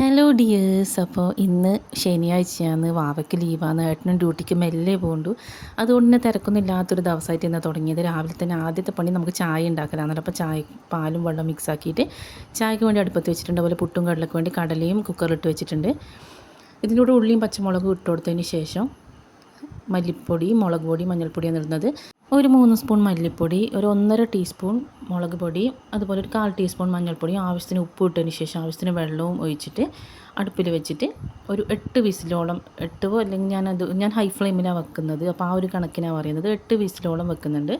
Hello dears അപ്പോൾ ഇന്ന് ശനിയാഴ്ചയാണ്. വാവയ്ക്ക് ലീവാണ് ഏട്ടനും ഡ്യൂട്ടിക്ക് മെല്ലെ പോകണ്ടു അതുകൊണ്ട് തന്നെ തിരക്കൊന്നും ഇല്ലാത്തൊരു ദിവസമായിട്ട് ഇന്ന് തുടങ്ങിയത്. രാവിലെ തന്നെ ആദ്യത്തെ പണി നമുക്ക് ചായ ഉണ്ടാക്കലാണല്ലോ. അപ്പോൾ ചായ പാലും വെള്ളം മിക്സ് ആക്കിയിട്ട് ചായക്ക് വേണ്ടി അടുപ്പത്ത് വെച്ചിട്ടുണ്ട്. അതുപോലെ പുട്ടും കടലക്ക് വേണ്ടി കടലയും കുക്കറിലിട്ട് വെച്ചിട്ടുണ്ട്. ഇതിലൂടെ ഉള്ളിയും പച്ചമുളകും ഇട്ട് കൊടുത്തതിന് ശേഷം മല്ലിപ്പൊടി മുളക് പൊടി മഞ്ഞൾപ്പൊടിയാണ് ഇടുന്നത്. ഒരു മൂന്ന് സ്പൂൺ മല്ലിപ്പൊടി ഒരു ഒന്നര ടീസ്പൂൺ മുളക് പൊടി അതുപോലെ ഒരു കാൽ ടീസ്പൂൺ മഞ്ഞൾപ്പൊടി ആവശ്യത്തിന് ഉപ്പ് ഇട്ടതിന് ശേഷം ആവശ്യത്തിന് വെള്ളവും ഒഴിച്ചിട്ട് അടുപ്പിൽ വെച്ചിട്ട് ഒരു എട്ട് വിസിലോളം എട്ടോ അല്ലെങ്കിൽ ഞാനത് ഞാൻ ഹൈ ഫ്ലെയിമിലാണ് വെക്കുന്നത്. അപ്പോൾ ആ ഒരു കണക്കിനാണ് പറയുന്നത്. എട്ട് വിസിലോളം വെക്കുന്നുണ്ട്.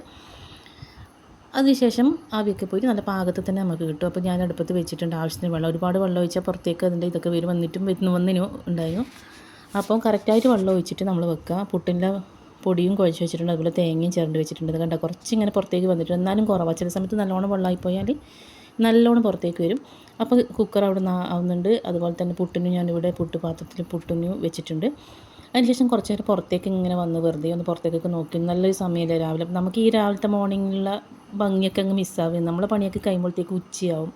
അതിനുശേഷം ആവിയൊക്കെ പോയി നല്ല പാകത്തിൽ തന്നെ നമുക്ക് കിട്ടും. അപ്പോൾ ഞാൻ അടുപ്പത്ത് വെച്ചിട്ടുണ്ട് ആവശ്യത്തിന് വെള്ളം. ഒരുപാട് വെള്ളം ഒഴിച്ചാൽ പുറത്തേക്ക് അതിന്റെ ഇതൊക്കെ വരും. വന്നിട്ടും വന്നിനും ഉണ്ടായിരുന്നു. അപ്പോൾ കറക്റ്റായിട്ട് വെള്ളം ഒഴിച്ചിട്ട് നമ്മൾ വെക്കുക. പുട്ടിന്റെ പൊടിയും കുഴച്ച് വെച്ചിട്ടുണ്ട്. അതുപോലെ തേങ്ങയും ചേർന്ന് വെച്ചിട്ടുണ്ട്. അത് കണ്ട? കുറച്ച് ഇങ്ങനെ പുറത്തേക്ക് വന്നിട്ടുണ്ട്. എന്നാലും കുറവാണ് ചില സമയത്ത് നല്ലോണം വെള്ളമായി പോയാൽ നല്ലോണം പുറത്തേക്ക് വരും. അപ്പോൾ കുക്കർ അവിടെ നിന്ന് ആവുന്നുണ്ട്. അതുപോലെ തന്നെ പുട്ടിനും ഞാനിവിടെ പുട്ട് പാത്രത്തിൽ പുട്ടിനും വെച്ചിട്ടുണ്ട്. അതിനുശേഷം കുറച്ച് നേരം പുറത്തേക്ക് ഇങ്ങനെ വന്ന് വെറുതെ ഒന്ന് പുറത്തേക്കൊക്കെ നോക്കി. നല്ലൊരു സമയമല്ലേ രാവിലെ. നമുക്ക് ഈ രാവിലത്തെ മോർണിംഗിലുള്ള ഭംഗിയൊക്കെ അങ്ങ് മിസ്സാവും നമ്മളെ പണിയൊക്കെ കഴിയുമ്പോഴത്തേക്ക് ഉച്ചയാവും.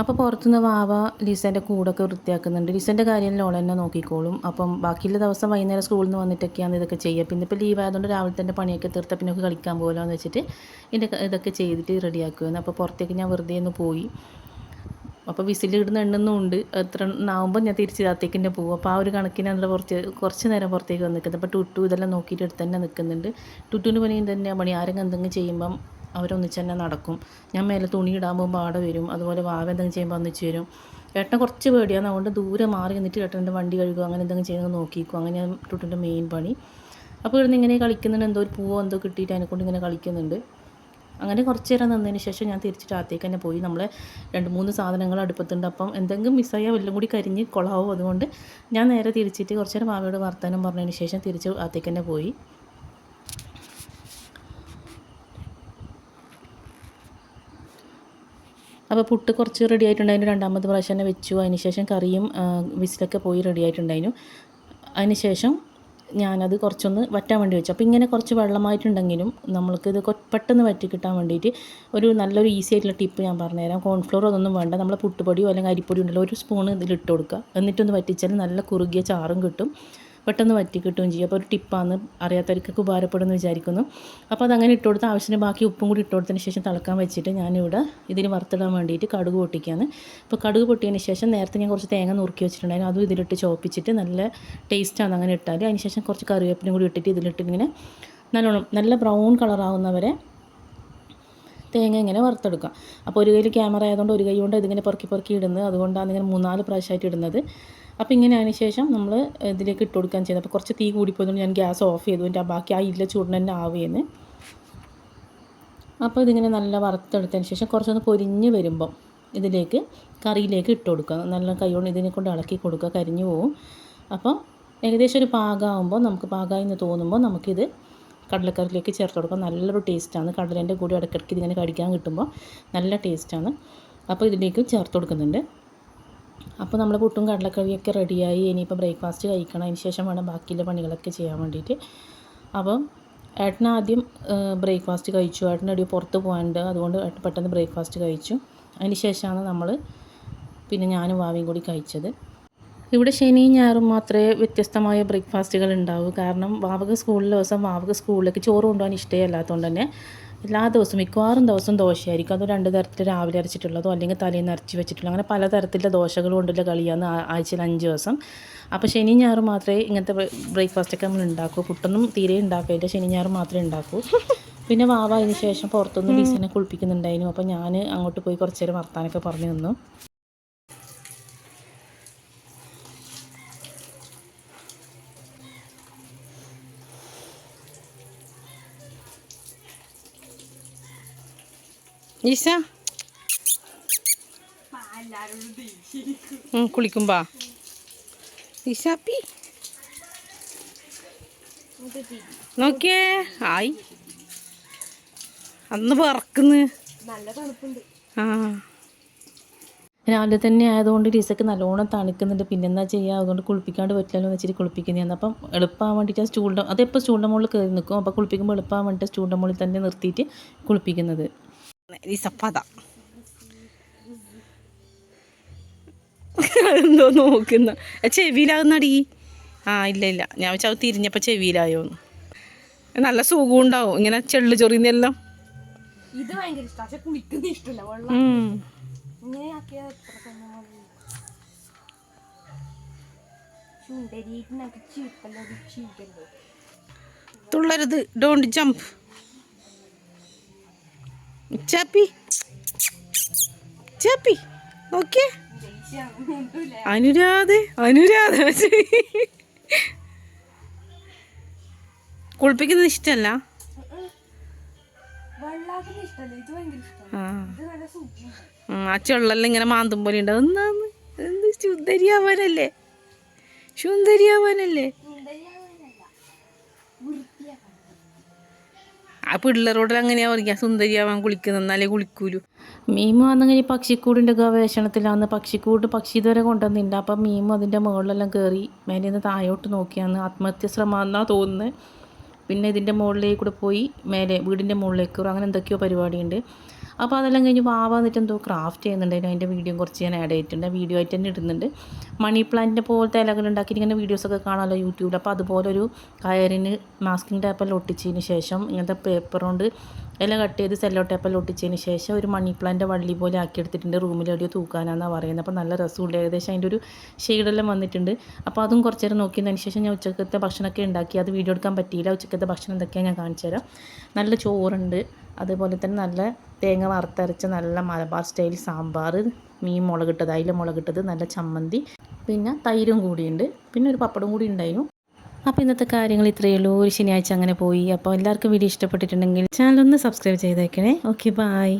അപ്പോൾ പുറത്തുനിന്ന് വാവ ലിസേന്റെ കൂടൊക്കെ വൃത്തിയാക്കുന്നുണ്ട്. ലിസേന്റെ കാര്യം ലോൾ തന്നെ നോക്കിക്കോളും. അപ്പം ബാക്കിയുള്ള ദിവസം വൈകുന്നേരം സ്കൂളിൽ നിന്ന് വന്നിട്ടൊക്കെയാണ് ഇതൊക്കെ ചെയ്യുക. പിന്നെ ഇപ്പോൾ ലീവ് ആയതുകൊണ്ട് രാവിലെ തന്നെ പണിയൊക്കെ തീർത്ത പിന്നെ ഒക്കെ കളിക്കാൻ പോകുമല്ലോ എന്ന് വെച്ചിട്ട് ഇതിന്റെ ഇതൊക്കെ ചെയ്തിട്ട് റെഡിയാക്കുമായിരുന്നു അപ്പോൾ പുറത്തേക്ക് ഞാൻ വെറുതെ ഒന്ന് പോയി. അപ്പോൾ വിസിലിടുന്ന എണ്ണുന്നുണ്ട് എത്ര ആവുമ്പോൾ ഞാൻ തിരിച്ച് രാത്തേക്ക് തന്നെ പോകും. അപ്പോൾ ആ ഒരു കണക്കിന് അതിൽ കുറച്ച് കുറച്ച് നേരം പുറത്തേക്ക് വന്ന് നിൽക്കുന്നത് അപ്പോൾ ടുട്ടു ഇതെല്ലാം നോക്കിയിട്ട് എടുത്ത് തന്നെ നിൽക്കുന്നുണ്ട്. ടുട്ടുവിന് പണി തന്നെ പണി. ആരെങ്കിലും എന്തെങ്കിലും ചെയ്യുമ്പം അവരൊന്നിച്ച് തന്നെ നടക്കും. ഞാൻ മേലെ തുണി ഇടാൻ പോകുമ്പോൾ ആടെ വരും. അതുപോലെ വാവ എന്തെങ്കിലും ചെയ്യുമ്പോൾ ഒന്നിച്ച് വരും. ഏട്ടൻ കുറച്ച് പേടിയാണ് അതുകൊണ്ട് ദൂരെ മാറി നിന്നിട്ട് ഏട്ടന്റെ വണ്ടി കഴുകുക അങ്ങനെ എന്തെങ്കിലും ചെയ്യുന്നത് നോക്കിക്കും. അങ്ങനെ ടുട്ടിന്റെ മെയിൻ പണി. അപ്പോൾ ഇവിടുന്ന് ഇങ്ങനെ കളിക്കുന്നുണ്ട്. എന്തോ ഒരു പൂവോ എന്തോ കിട്ടിയിട്ട് അതിനെക്കൊണ്ട് ഇങ്ങനെ കളിക്കുന്നുണ്ട്. അങ്ങനെ കുറച്ച് നേരം നിന്നതിന് ശേഷം ഞാൻ തിരിച്ചിട്ട് അകത്തേക്ക് തന്നെ പോയി. നമ്മളെ രണ്ട് മൂന്ന് സാധനങ്ങൾ അടുപ്പത്തുണ്ട്. അപ്പം എന്തെങ്കിലും മിസ്സായാൽ വല്ലതും കൂടി കരിഞ്ഞ് കൊളാവും. അതുകൊണ്ട് ഞാൻ നേരെ തിരിച്ചിട്ട് കുറച്ച് നേരം മാവയോട് വർത്തമാനം പറഞ്ഞതിന് ശേഷം തിരിച്ച് അകത്തേക്ക് തന്നെ പോയി. അപ്പോൾ പുട്ട് കുറച്ച് റെഡി ആയിട്ടുണ്ടായിരുന്നു. രണ്ടാമത് പ്രാവശ്യം തന്നെ വെച്ചു. അതിന് ശേഷം കറിയും വിസിലൊക്കെ പോയി റെഡി ആയിട്ടുണ്ടായിരുന്നു. അതിന് ശേഷം ഞാനത് കുറച്ചൊന്ന് വറ്റാൻ വേണ്ടി വെച്ചു. അപ്പോൾ ഇങ്ങനെ കുറച്ച് വെള്ളമായിട്ടുണ്ടെങ്കിലും നമ്മൾക്ക് ഇത് പെട്ടെന്ന് വറ്റി കിട്ടാൻ വേണ്ടിയിട്ട് ഒരു നല്ലൊരു ഈസി ആയിട്ടുള്ള ടിപ്പ് ഞാൻ പറഞ്ഞുതരാം. കോൺഫ്ലോർ അതൊന്നും വേണ്ട. നമ്മൾ പുട്ടുപൊടിയോ അല്ലെങ്കിൽ അരിപ്പൊടിയോ ഉണ്ടല്ലോ ഒരു സ്പൂൺ ഇതിലിട്ട് കൊടുക്കുക. എന്നിട്ടൊന്ന് വറ്റിച്ചാൽ നല്ല കുറുകിയ ചാറും കിട്ടും. പെട്ടെന്ന് വറ്റി കിട്ടുകയും ചെയ്യും. അപ്പോൾ ഒരു ടിപ്പാന്ന് അറിയാത്തവർക്കൊക്കെ ഉപകാരപ്പെടുമെന്ന് വിചാരിക്കുന്നു. അപ്പോൾ അതങ്ങനെ ഇട്ട് കൊടുത്ത് ആവശ്യത്തിന് ബാക്കി ഉപ്പും കൂടി ഇട്ട് കൊടുത്തതിന് ശേഷം തിളക്കാൻ വെച്ചിട്ട് ഞാനിവിടെ ഇതിന് വറുത്തിടാൻ വേണ്ടിയിട്ട് കടുക് പൊട്ടിക്കുകയാണ് അപ്പോൾ കടുക് പൊട്ടിയതിന് ശേഷം നേരത്തെ ഞാൻ കുറച്ച് തേങ്ങ നുറുക്കി വെച്ചിട്ടുണ്ടായിരുന്നു. അതും ഇതിലിട്ട് ചോപ്പിച്ചിട്ട് നല്ല ടേസ്റ്റാണ് അങ്ങനെ ഇട്ടാൽ അതിന് ശേഷം കുറച്ച് കറിവേപ്പിനും കൂടി ഇട്ടിട്ട് ഇതിലിട്ട് ഇങ്ങനെ നല്ലോണം നല്ല ബ്രൗൺ കളറാവുന്നവരെ തേങ്ങ ഇങ്ങനെ വറുത്തെടുക്കാം. അപ്പോൾ ഒരു കയ്യിൽ ക്യാമറ ആയതുകൊണ്ട് ഒരു കൈ കൊണ്ട് ഇതിങ്ങനെ പെറുക്കി പെറുക്കി ഇടുന്നത്. അതുകൊണ്ടാണ് ഇങ്ങനെ മൂന്നാൽ പ്രാവശ്യമായിട്ട് ഇടുന്നത്. അപ്പോൾ ഇങ്ങനെ അതിന് ശേഷം നമ്മൾ ഇതിലേക്ക് ഇട്ട് കൊടുക്കാൻ ചെയ്യുന്നത് അപ്പോൾ കുറച്ച് തീ കൂടിപ്പോയതുകൊണ്ട് ഞാൻ ഗ്യാസ് ഓഫ് ചെയ്തു. എന്റെ ബാക്കി ആ ഇല്ല ചൂടിന് തന്നെ ആവുകയെന്ന് അപ്പോൾ ഇതിങ്ങനെ നല്ല വറുത്തെടുത്തതിന് ശേഷം കുറച്ചൊന്ന് പൊരിഞ്ഞ് വരുമ്പം ഇതിലേക്ക് കറിയിലേക്ക് ഇട്ട് കൊടുക്കുക. നല്ല കൈകൊണ്ട് ഇതിനെ കൊണ്ട് ഇളക്കി കൊടുക്കുക. കരിഞ്ഞു പോവും. അപ്പോൾ ഏകദേശം ഒരു പാകമാകുമ്പോൾ നമുക്ക് പാകമായി എന്ന് തോന്നുമ്പോൾ നമുക്കിത് കടലക്കറിയിലേക്ക് ചേർത്ത് കൊടുക്കാം. നല്ലൊരു ടേസ്റ്റാണ്. കടലേന്റെ കൂടി ഇടയ്ക്കിടയ്ക്ക് ഇതിങ്ങനെ കടിക്കാൻ കിട്ടുമ്പോൾ നല്ല ടേസ്റ്റാണ്. അപ്പോൾ ഇതിലേക്ക് ചേർത്ത് കൊടുക്കുന്നുണ്ട്. അപ്പോൾ നമ്മൾ പുട്ടും കടലക്കറിയൊക്കെ റെഡിയായി. ഇനിയിപ്പോൾ ബ്രേക്ക്ഫാസ്റ്റ് കഴിക്കണം. അതിന് ശേഷം വേണം ബാക്കിയുള്ള പണികളൊക്കെ ചെയ്യാൻ വേണ്ടിയിട്ട്. അപ്പം ഏട്ടൻ ആദ്യം ബ്രേക്ക്ഫാസ്റ്റ് കഴിച്ചു. ഏട്ടനടി പുറത്ത് പോകാനുണ്ട്. അതുകൊണ്ട് ഏട്ടൻ പെട്ടെന്ന് ബ്രേക്ക്ഫാസ്റ്റ് കഴിച്ചു. അതിന് ശേഷമാണ് നമ്മൾ പിന്നെ ഞാനും വാവിയും കൂടി കഴിച്ചത്. ഇവിടെ ശനിയും ഞായറും മാത്രമേ വ്യത്യസ്തമായ ബ്രേക്ക്ഫാസ്റ്റുകൾ ഉണ്ടാവൂ. കാരണം വാവക സ്കൂളിലെ ദിവസം വാവക സ്കൂളിലേക്ക് ചോറ് കൊണ്ടുപോകാൻ ഇഷ്ടമല്ലാത്തതുകൊണ്ട് തന്നെ എല്ലാ ദിവസവും മിക്കവാറും ദിവസം ദോശയായിരിക്കും. അത് രണ്ട് തരത്തിൽ രാവിലെ അരച്ചിട്ടുള്ളതോ അല്ലെങ്കിൽ തലേന്ന് അരച്ച് വെച്ചിട്ടുള്ളതോ അങ്ങനെ പല തരത്തിലുള്ള ദോശകൾ കൊണ്ടുള്ള കളിയാണ് ആഴ്ചയിൽ അഞ്ച് ദിവസം. അപ്പോൾ ശനി ഞായർ മാത്രമേ ഇങ്ങനത്തെ ബ്രേക്ക്ഫാസ്റ്റൊക്കെ നമ്മൾ ഉണ്ടാക്കൂ. പുട്ടൊന്നും തീരെ ഉണ്ടാക്കില്ല ശനി ഞായർ മാത്രമേ ഉണ്ടാക്കൂ. പിന്നെ വാവ അതിന് ശേഷം പുറത്തുനിന്ന് ലീസിനെ കുളിപ്പിക്കുന്നുണ്ടായിരുന്നു. അപ്പോൾ ഞാൻ അങ്ങോട്ട് പോയി കുറച്ച് നേരം വർത്താനൊക്കെ പറഞ്ഞു നിന്നു. ഈസ കുളിക്കുമ്പോ. ഈശാപ്പി നോക്കിയേ. ആയി. അന്ന് പറക്കുന്നു ആ. രാവിലെ തന്നെ ആയതുകൊണ്ട് ലീസക്ക് നല്ലോണം തണുക്കുന്നുണ്ട്. പിന്നെ എന്താ ചെയ്യുക അതുകൊണ്ട് കുളിപ്പിക്കാണ്ട് പറ്റില്ലല്ലോ എന്ന് വെച്ചിട്ട് കുളിപ്പിക്കുന്നതാണ്. അപ്പം എളുപ്പമാകാൻ വേണ്ടിയിട്ട് സ്റ്റൂളിന്റെ അതെപ്പോൾ സ്റ്റൂളിന്റെ മുകളിൽ കയറി നിൽക്കും. അപ്പോൾ കുളിപ്പിക്കുമ്പോൾ എളുപ്പമാകാൻ വേണ്ടിയിട്ട് സ്റ്റൂളിന്റെ മുകളിൽ തന്നെ നിർത്തിയിട്ട് കുളിപ്പിക്കുന്നത്. ലീസപ്പത എന്തോ നോക്കുന്ന. ചെവിയിലാകുന്നടി? ആ ഇല്ല ഇല്ല. ഞാൻ വെച്ചാൽ അത് തിരിഞ്ഞപ്പോൾ ചെവിയിലായോ നല്ല സുഖം ഉണ്ടാവും. ഇങ്ങനെ ചെള്ളു ചൊറിയുന്നെല്ലാം ഇത് ഭയങ്കര ജംപ് പക്ഷെ കുളിക്കുന്ന ഇഷ്ടമില്ല വെള്ളം. ഉം. ഡോണ്ട് ആക്കിയാൽ എത്ര തന്നെ ചുണ്ടരിയിട്ട് ചീപ്പല്ലോ ചീപ്പല്ലോ തുള്ളരുത് ഡോണ്ട് ജംപ് ചാപ്പി. ചാപ്പി. നോക്കിയേ. അനുരാധ അനുരാധ. കുളിപ്പിക്കുന്നത് ഇഷ്ടമല്ല ആ. ചെള്ളെല്ലാം ഇങ്ങനെ മാന്തും പോലെ ഉണ്ടാവും എന്താന്ന് എന്ത് സുന്ദരിയാവാനല്ലേ? സുന്ദരിയാവാനല്ലേ? ആ പിള്ളേരോട് അങ്ങനെയാ പറയുക സുന്ദരിയാവാൻ കുളിക്കുന്ന എന്നാലേ കുളിക്കൂലു. മീമു വന്നങ്ങനെ പക്ഷിക്കൂടിന്റെ ഗവേഷണത്തിലാന്ന് പക്ഷിക്കൂട് പക്ഷി ഇതുവരെ കൊണ്ടുവന്നില്ല. അപ്പം മീമു അതിന്റെ മുകളിലെല്ലാം കയറി മേലെ നിന്ന് താഴോട്ട് നോക്കിയാന്ന് ആത്മഹത്യ ശ്രമം തോന്നുന്നത് പിന്നെ ഇതിന്റെ മുകളിലേക്ക് കൂടെ പോയി മേലെ വീടിന്റെ മുകളിലേക്ക് അങ്ങനെ എന്തൊക്കെയോ പരിപാടിയുണ്ട്. അപ്പോൾ അതെല്ലാം കഴിഞ്ഞ് വാവ എന്നിട്ട് എന്തോ ക്രാഫ്റ്റ് ചെയ്യുന്നുണ്ടായിരുന്നു അതിന്റെ വീഡിയോ കുറച്ച് ഞാൻ ആഡ് ചെയ്തിട്ടുണ്ട്. വീഡിയോ ആയിട്ട് തന്നെ ഇടുന്നുണ്ട്. മണി പ്ലാന്റിന്റെ പോലത്തെ ഇലകൾ ഉണ്ടാക്കിയിട്ട് ഇങ്ങനെ വീഡിയോസൊക്കെ കാണാമല്ലോ യൂട്യൂബിൽ അപ്പോൾ അതുപോലെ ഒരു കയറിന് മാസ്കിംഗ് ടേപ്പെല്ലാം ഒട്ടിച്ചതിന് ശേഷം ഇങ്ങനത്തെ പേപ്പർ കൊണ്ട് ഇല കട്ട് ചെയ്ത് സെല്ലോ ടേപ്പെല്ലാം ഒട്ടിച്ചതിന് ശേഷം ഒരു മണി പ്ലാന്റ് വള്ളി പോലെ ആക്കിയെടുത്തിട്ടുണ്ട് റൂമിൽ എവിടെയോ തൂക്കാനാണെന്നാണ് പറയുന്നത്. അപ്പോൾ നല്ല രസമുണ്ട്. ഏകദേശം അതിന്റെ ഒരു ഷെയ്ഡെല്ലാം വന്നിട്ടുണ്ട്. അപ്പോൾ അതും കുറച്ച് നേരം നോക്കിയതിന് ശേഷം ഞാൻ ഉച്ചക്കത്തെ ഭക്ഷണമൊക്കെ ഉണ്ടാക്കി. അത് വീഡിയോ എടുക്കാൻ പറ്റിയില്ല. ഉച്ചക്കത്തെ ഭക്ഷണം എന്തൊക്കെയാണ് ഞാൻ കാണിച്ചു തരാം നല്ല ചോറുണ്ട്. അതുപോലെ തന്നെ നല്ല തേങ്ങ വറുത്തരച്ച നല്ല മലബാർ സ്റ്റൈൽ സാമ്പാർ മീൻ മുളകിട്ടത് അതിൽ മുളകിട്ടത് നല്ല ചമ്മന്തി പിന്നെ തൈരും കൂടിയുണ്ട്. പിന്നെ ഒരു പപ്പടം കൂടി ഉണ്ടായിരുന്നു. അപ്പോൾ ഇന്നത്തെ കാര്യങ്ങൾ ഇത്രയേ ഉള്ളൂ. ഒരു ശനിയാഴ്ച അങ്ങനെ പോയി. അപ്പോൾ എല്ലാവർക്കും വീഡിയോ ഇഷ്ടപ്പെട്ടിട്ടുണ്ടെങ്കിൽ ചാനൽ ഒന്ന് സബ്സ്ക്രൈബ് ചെയ്തേക്കണേ. Okay bye